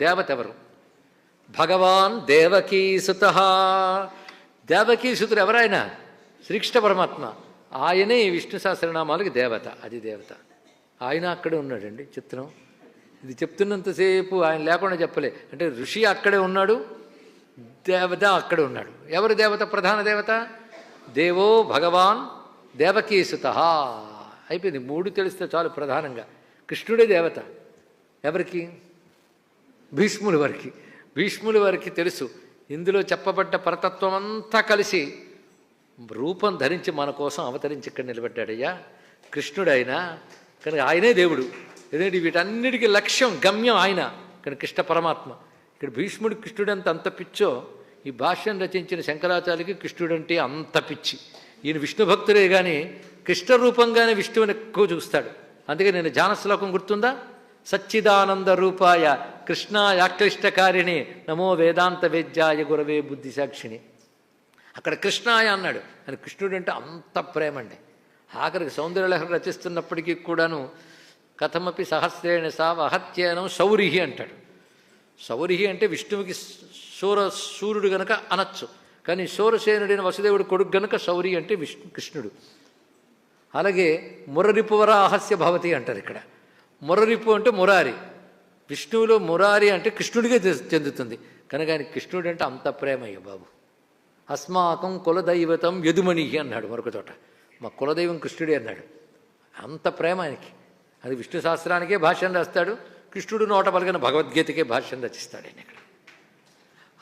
దేవత ఎవరు భగవాన్ దేవకీసుత. దేవకీసుతుడు ఎవరైనా శ్రీకృష్ణ పరమాత్మ. ఆయనే ఈ విష్ణు సహస్రనామాలకి దేవత అది దేవత. ఆయన అక్కడే ఉన్నాడండి చిత్రం. ఇది చెప్తున్నంతసేపు ఆయన లేకుండా చెప్పలే. అంటే ఋషి అక్కడే ఉన్నాడు దేవత అక్కడే ఉన్నాడు. ఎవరు దేవత? ప్రధాన దేవత? దేవో భగవాన్ దేవకీసుత. అయిపోయింది. మూడు తెలిస్తే చాలు ప్రధానంగా. కృష్ణుడే దేవత. ఎవరికి? భీష్ముల వారికి. భీష్ముల వారికి తెలుసు ఇందులో చెప్పబడ్డ పరతత్వం అంతా కలిసి రూపం ధరించి మన కోసం అవతరించి ఇక్కడ నిలబడ్డాడయ్యా. ఆయన కనుక ఆయనే దేవుడు. ఎందుకంటే వీటన్నిటికీ లక్ష్యం గమ్యం ఆయన. కానీ కృష్ణ పరమాత్మ. ఇక్కడ భీష్ముడు కృష్ణుడు అంత అంత పిచ్చో ఈ భాష్యం రచించిన శంకరాచార్యకి కృష్ణుడంటే అంత పిచ్చి. ఈయన విష్ణు భక్తుడే కానీ కృష్ణ రూపంగానే విష్ణువుని ఎక్కువ చూస్తాడు. అందుకే నేను జానశ్లోకం గుర్తుందా? సచ్చిదానంద రూపాయ కృష్ణాయాక్లిష్టకారిణి నమో వేదాంత వేద్యాయ గురవే బుద్ధి సాక్షిణి అక్కడ కృష్ణాయ అన్నాడు. అని కృష్ణుడు అంటే అంత ప్రేమ అండి ఆఖరికి సౌందర్యలహరి రచిస్తున్నప్పటికీ కూడాను కథమపి సహస్రేణ సావ అహత్యనం శౌరిహి అంటాడు. శౌరిహి అంటే విష్ణువుకి సూర సూర్యుడు గనక అనొచ్చు. కానీ సూరసేనుడైన వసుదేవుడు కొడుకు గనక శౌరి అంటే విష్ణు కృష్ణుడు. అలాగే మురరిపువర అహస్య భవతి అంటారు ఇక్కడ. మురరిపు అంటే మురారి. విష్ణువులో మురారి అంటే కృష్ణుడికే చెందుతుంది. కనుక ఆయన కృష్ణుడు అంటే అంత ప్రేమయ్య బాబు. అస్మాకం కులదైవతం యదుమణి అన్నాడు మరొక చోట. మా కులదైవం కృష్ణుడే అన్నాడు. అంత ప్రేమ ఆయనకి. అది విష్ణు శాస్త్రానికే భాష్యం రాస్తాడు. కృష్ణుడు నోట పలికిన భగవద్గీతకే భాష్యం రచిస్తాడు ఆయన ఇక్కడ.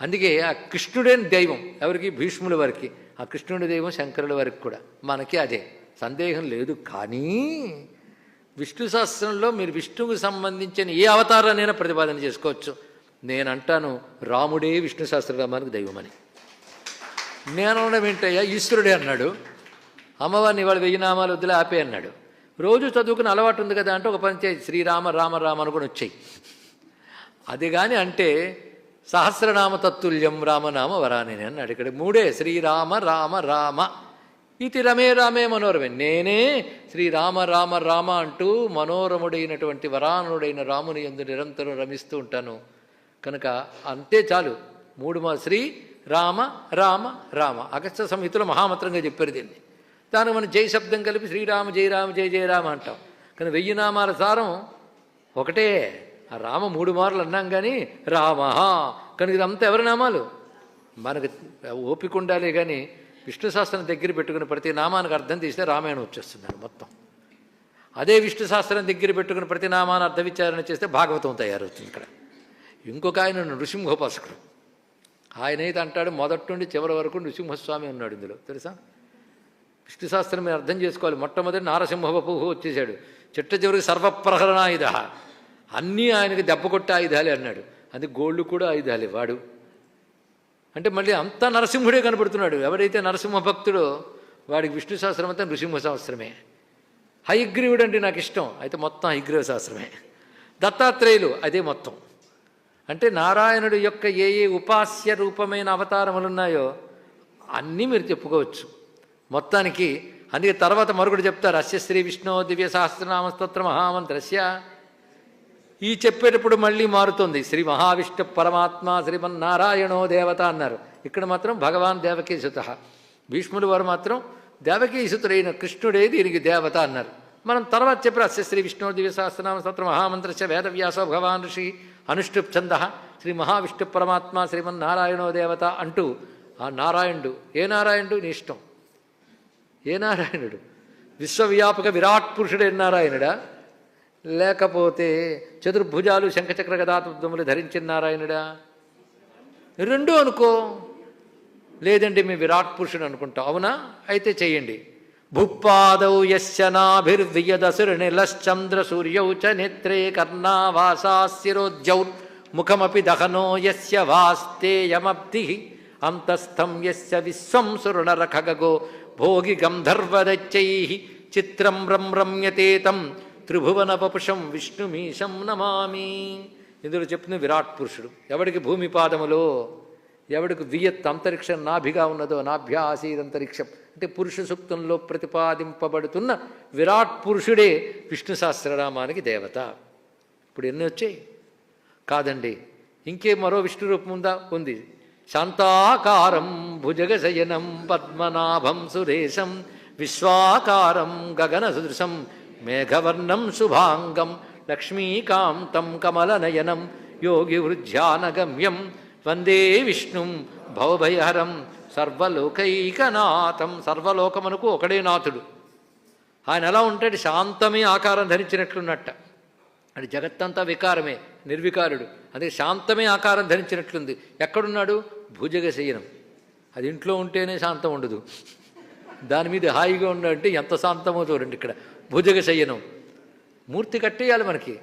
అందుకే ఆ కృష్ణుడే దైవం? ఎవరికి? భీష్ముల వారికి. ఆ కృష్ణుడి దైవం శంకరుల వారికి కూడా. మనకి అదే. సందేహం లేదు కానీ విష్ణు శాస్త్రంలో మీరు విష్ణువుకు సంబంధించిన ఏ అవతారాన్నైనా ప్రతిపాదన చేసుకోవచ్చు. నేను అంటాను రాముడే విష్ణు సహస్రనామానికి దైవమని. నేను అనడం ఏంటయ్యా ఈశ్వరుడే అన్నాడు. అమ్మవారిని ఇవాళ వెయ్యి నామాలు వద్దులే ఆపే అన్నాడు. రోజు చదువుకుని అలవాటు ఉంది కదా అంటే ఒక పని చేయి శ్రీరామ రామ రామ అనుకుని వచ్చాయి. అది కానీ అంటే సహస్రనామ తత్తుల్యం రామనామ వరాని అన్నాడు. ఇక్కడ మూడే శ్రీరామ రామ రామ. ఇది రమే రామే మనోరమే. నేనే శ్రీరామ రామ రామ అంటూ మనోరముడైనటువంటి వరానుడైన రాముని ఎందు నిరంతరం రమిస్తూ ఉంటాను. కనుక అంతే చాలు. మూడు మా శ్రీ రామ రామ రామ. అగస్త సంహితలో మహామంత్రంగా చెప్పారు దీన్ని. దానికి మనం జై శబ్దం కలిపి శ్రీరామ జై రామ జై జయ రామ అంటాం. కానీ వెయ్యి నామాల సారం ఒకటే. ఆ రామ మూడు మార్లు అన్నాం కానీ రామ కనుక ఇదంతా ఎవరి నామాలు? మనకు ఓపిక ఉండాలి కానీ విష్ణు శాస్త్రం దగ్గర పెట్టుకుని ప్రతి నామానికి అర్థం తీస్తే రామాయణం వచ్చేస్తున్నాడు మొత్తం. అదే విష్ణు శాస్త్రం దగ్గర పెట్టుకుని ప్రతి నామాన్ని అర్థ విచారణ చేస్తే భాగవతం తయారవుతుంది ఇక్కడ. ఇంకొక ఆయన నృసింహోపాసకుడు. ఆయన అయితే అంటాడు మొదటి నుండి చివరి వరకు నృసింహస్వామి ఉన్నాడు ఇందులో. తెలుసా? విష్ణు శాస్త్రం మీరు అర్థం చేసుకోవాలి. మొట్టమొదటి నారసింహవపు వచ్చేసాడు చిట్ట చివరికి సర్వప్రహరణాయుధ. అన్నీ ఆయనకి దెబ్బ కొట్టే ఆయుధాలే అన్నాడు. అది గోళ్ళు కూడా ఆయుధాలే వాడు. అంటే మళ్ళీ అంతా నరసింహుడే కనపడుతున్నాడు. ఎవరైతే నరసింహ భక్తుడో వాడికి విష్ణు సహస్రం అంతా నృసింహ సహస్రమే హయగ్రీవుడు అంటే నాకు ఇష్టం. అయితే మొత్తం హయగ్రీవ సహస్రమే దత్తాత్రేయులు అదే మొత్తం. అంటే నారాయణుడు యొక్క ఏ ఏ ఉపాస్య రూపమైన అవతారములు ఉన్నాయో అన్నీ మీరు చెప్పుకోవచ్చు. మొత్తానికి అందుకే తర్వాత మరొకటి చెప్తారు. అస్య శ్రీ విష్ణు దివ్య సహస్రనామ స్తోత్ర మహామంత్రస్య ఈ చెప్పేటప్పుడు మళ్ళీ మారుతుంది. శ్రీ మహావిష్ణు పరమాత్మ శ్రీమన్నారాయణో దేవత అన్నారు. ఇక్కడ మాత్రం భగవాన్ దేవకీసుత. భీష్ముడు వారు మాత్రం దేవకీసుతుడైన కృష్ణుడే దీనికి దేవత అన్నారు. మనం తర్వాత చెప్పారు అస్య శ్రీ విష్ణు దివ్య సహస్రనామ స్తోత్ర మహామంత్రస్య వేదవ్యాసో భగవాన్ ఋషి అనుష్ఠుప్ ఛంద శ్రీ మహావిష్ణు పరమాత్మ శ్రీమన్నారాయణో దేవత అంటూ ఆ నారాయణుడు ఏ నారాయణుడు? నీ ఇష్టం. ఏ నారాయణుడు? విశ్వవ్యాపక విరాట్ పురుషుడే నారాయణుడా? లేకపోతే చతుర్భుజాలు శంఖచక్ర గదాతములు ధరించిన నారాయణుడా? రెండు అనుకో. లేదండి మేము విరాట్ పురుషుడు అనుకుంటాం. అవునా? అయితే చెయ్యండి. భుప్పాదౌ యస్య సూర్యౌ చ నేత్రే కర్ణావాసాశిరోద్యౌ ముఖమపి దహనో యస్య వాస్తేయమబ్ధి అంతస్థం యస్య విశ్వం సురుణరఖగో భోగి గంధర్వదచ్చై చిత్రం రం రమ్యతే తం త్రిభువన పపుషం విష్ణుమీశం నమామి. ఇందులో చెప్తున్న విరాట్ పురుషుడు. ఎవడికి భూమి పాదములో ఎవడికి వియత్ అంతరిక్షం నాభిగా ఉన్నదో నాభ్యా ఆసీదంతరిక్షం అంటే పురుష సూక్తంలో ప్రతిపాదింపబడుతున్న విరాట్ పురుషుడే విష్ణు సహస్రనామానికి దేవత. ఇప్పుడు ఎన్ని వచ్చాయి? కాదండి. ఇంకే మరో విష్ణు రూపం ఉందా? ఉంది. శాంతాకారం భుజగశయనం పద్మనాభం సురేశం విశ్వాకారం గగన సదృశం మేఘవర్ణం శుభాంగం లక్ష్మీకాంతం కమలనయనం యోగి వృద్ధ్యానగమ్యం వందే విష్ణుం భవభయహరం సర్వలోకైకనాథం. సర్వలోకమునకు ఒకడే నాథుడు. ఆయన ఎలా ఉంటాడు? శాంతమే ఆకారం ధరించినట్లున్నట్ట. అది జగత్తంతా వికారమే నిర్వికారుడు. అదే శాంతమే ఆకారం ధరించినట్లుంది. ఎక్కడున్నాడు? భుజగ శయనం అది ఇంట్లో ఉంటేనే శాంతం ఉండదు. దాని మీద హాయిగా ఉన్నాడంటే ఎంత శాంతమో చూడండి ఇక్కడ. భుజగ శయనం. మూర్తి కట్టేయాలి మనకి.